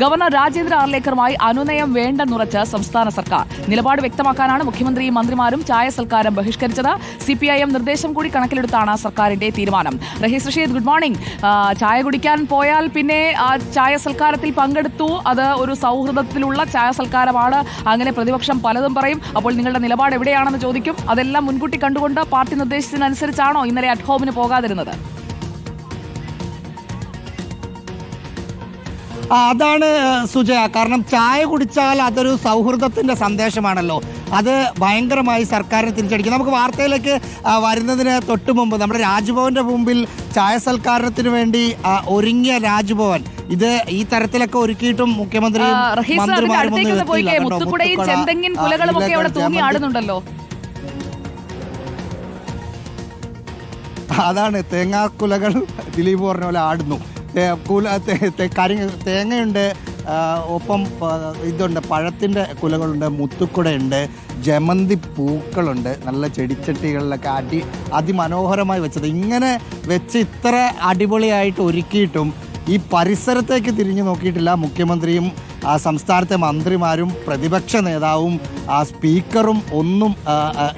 Governor Rajendra ആർലേക്കറുമായി അനുനയം വേണ്ടെന്നുറച്ച് സംസ്ഥാന സർക്കാർ. നിലപാട് വ്യക്തമാക്കാനാണ് മുഖ്യമന്ത്രിയും മന്ത്രിമാരും ചായ സൽക്കാരം ബഹിഷ്കരിച്ചത്. സി പി ഐ എം നിർദ്ദേശം കൂടി കണക്കിലെടുത്താണ് സർക്കാരിന്റെ തീരുമാനം. Rahees Rasheed good morning. ചായ കുടിക്കാൻ പോയാൽ പിന്നെ ആ ചായ സൽക്കാരത്തിൽ പങ്കെടുത്തു. അത് ഒരു സൗഹൃദത്തിലുള്ള ചായ സൽക്കാരമാണ്. അങ്ങനെ പ്രതിപക്ഷം പലതും പറയും. അപ്പോൾ നിങ്ങളുടെ നിലപാട് എവിടെയാണെന്ന് ചോദിക്കും. അതെല്ലാം മുൻകൂട്ടി കണ്ടുകൊണ്ട് പാർട്ടി നിർദ്ദേശത്തിനനുസരിച്ചാണോ ഇന്നലെ അറ്റ് ഹോമിന് പോകാതിരുന്നത്? അതാണ് സുജയ. കാരണം ചായ കുടിച്ചാൽ അതൊരു സൗഹൃദത്തിന്റെ സന്ദേശമാണല്ലോ. അത് ഭയങ്കരമായി സർക്കാരിനെ തിരിച്ചടിക്കും. നമുക്ക് വാർത്തയിലേക്ക് വരുന്നതിന് തൊട്ട് മുമ്പ് നമ്മുടെ രാജ്ഭവന്റെ മുമ്പിൽ ചായ സൽക്കാരത്തിന് വേണ്ടി ഒരുങ്ങിയ രാജ്ഭവൻ. ഇത് ഈ തരത്തിലൊക്കെ ഒരുക്കിയിട്ടും മുഖ്യമന്ത്രിയും. മുത്തുക്കുടയും ചെന്തെങ്ങിൻ കുലകളും ഒക്കെ അവിടെ തൂങ്ങി ആടുന്നുണ്ടല്ലോ. അതാണ് തേങ്ങാക്കുലകൾ ദിലീപ് പറഞ്ഞ പോലെ ആടുന്നു. കുല തേങ്ങയുണ്ട് ഒപ്പം ഇതുണ്ട് പഴത്തിന്റെ കുലകളുണ്ട് മുത്തുക്കുടയുണ്ട് ജമന്തി പൂക്കളുണ്ട് നല്ല ചെടിച്ചട്ടികളിലൊക്കെ അടി അതിമനോഹരമായി വെച്ചത്. ഇങ്ങനെ വെച്ച് ഇത്ര അടിപൊളിയായിട്ട് ഒരുക്കിയിട്ടും ഈ പരിസരത്തേക്ക് തിരിഞ്ഞു നോക്കിയിട്ടില്ല മുഖ്യമന്ത്രിയും ആ സംസ്ഥാനത്തെ മന്ത്രിമാരും പ്രതിപക്ഷ നേതാവും ആ സ്പീക്കറും ഒന്നും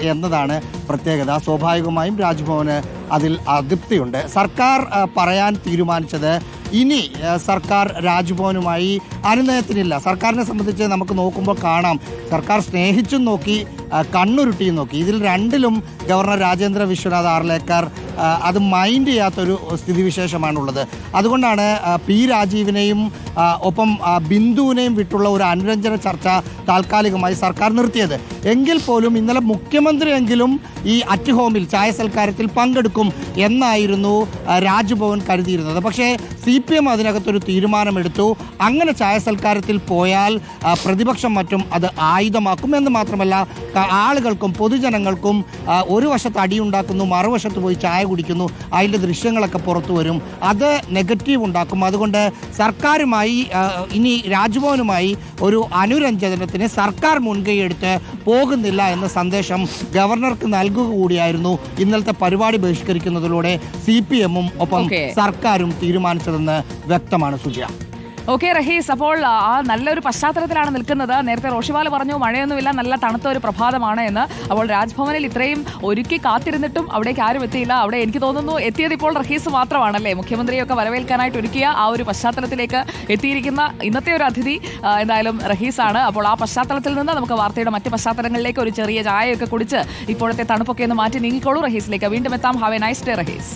എന്നതാണ് പ്രത്യേകത. സ്വാഭാവികമായും രാജ്ഭവന് അതിൽ അതൃപ്തിയുണ്ട്. സർക്കാർ പറയാൻ തീരുമാനിച്ചത് ഇനി സർക്കാർ രാജ്ഭവനുമായി അനുനയത്തിനില്ല. സർക്കാരിനെ സംബന്ധിച്ച് നമുക്ക് നോക്കുമ്പോൾ കാണാം. സർക്കാർ സ്നേഹിച്ചും നോക്കി കണ്ണുരുട്ടിയും നോക്കി. ഇതിൽ രണ്ടിലും ഗവർണർ രാജേന്ദ്ര വിശ്വനാഥ് ആർലേക്കർ അത് മൈൻഡ് ചെയ്യാത്തൊരു സ്ഥിതിവിശേഷമാണുള്ളത്. അതുകൊണ്ടാണ് പി രാജീവിനെയും ഒപ്പം ബിന്ദുവിനെയും വിട്ടുള്ള ഒരു അനുരഞ്ജന ചർച്ച താൽക്കാലികമായി സർക്കാർ നിർത്തിയത്. എങ്കിൽ പോലും ഇന്നലെ മുഖ്യമന്ത്രിയെങ്കിലും ഈ അറ്റ് ഹോമിൽ ചായ സൽക്കാരത്തിൽ പങ്കെടുക്കും എന്നായിരുന്നു രാജ്ഭവൻ കരുതിയിരുന്നത്. പക്ഷേ സി പി എം അതിനകത്തൊരു തീരുമാനമെടുത്തു. അങ്ങനെ ചായ സൽക്കാരത്തിൽ പോയാൽ പ്രതിപക്ഷം മറ്റും അത് ആയുധമാക്കും എന്ന് മാത്രമല്ല ആളുകൾക്കും പൊതുജനങ്ങൾക്കും ഒരു വശത്ത് അടിയുണ്ടാക്കുന്നു മറുവശത്ത് പോയി ചായ കുടിക്കുന്നു അതിന്റെ ദൃശ്യങ്ങളൊക്കെ പുറത്തു വരും. അത് നെഗറ്റീവ് ഉണ്ടാക്കും. അതുകൊണ്ട് സർക്കാരുമായി ഇനി രാജ്ഭവനുമായി ഒരു അനുരഞ്ജനത്തിന് സർക്കാർ മുൻകൈയെടുത്ത് പോകുന്നില്ല എന്ന സന്ദേശം ഗവർണർക്ക് നൽകുക കൂടിയായിരുന്നു ഇന്നലത്തെ പരിപാടി ബഹിഷ്കരിക്കുന്നതിലൂടെ സി പി എമ്മും ഒപ്പം സർക്കാരും തീരുമാനിച്ചതെന്ന് വ്യക്തമാണ് സുജയ. ഓക്കെ റഹീസ് അപ്പോൾ ആ നല്ലൊരു പശ്ചാത്തലത്തിലാണ് നിൽക്കുന്നത്. നേരത്തെ റോഷിവാൽ പറഞ്ഞു മഴയൊന്നുമില്ല നല്ല തണുത്ത ഒരു പ്രഭാതമാണ് എന്ന്. അപ്പോൾ രാജ്ഭവനിൽ ഇത്രയും ഒരുക്കി കാത്തിരുന്നിട്ടും അവിടേക്ക് ആരും എത്തിയില്ല. അവിടെ എനിക്ക് തോന്നുന്നു എത്തിയത് ഇപ്പോൾ റഹീസ് മാത്രമാണല്ലേ? മുഖ്യമന്ത്രിയൊക്കെ വരവേൽക്കാനായിട്ട് ഒരുക്കിയ ആ ഒരു പശ്ചാത്തലത്തിലേക്ക് എത്തിയിരിക്കുന്ന ഇന്നത്തെ ഒരു അതിഥി എന്തായാലും റഹീസാണ്. അപ്പോൾ ആ പശ്ചാത്തലത്തിൽ നിന്ന് നമുക്ക് വാർത്തയുടെ മറ്റ് പശ്ചാത്തലങ്ങളിലേക്ക് ഒരു ചെറിയ ചായയൊക്കെ കുടിച്ച് ഇപ്പോഴത്തെ തണുപ്പൊക്കെ ഒന്ന് മാറ്റി നീങ്ങിക്കോളൂ റഹീസിലേക്ക്. വീണ്ടും എത്താം. Have a nice day Rahees.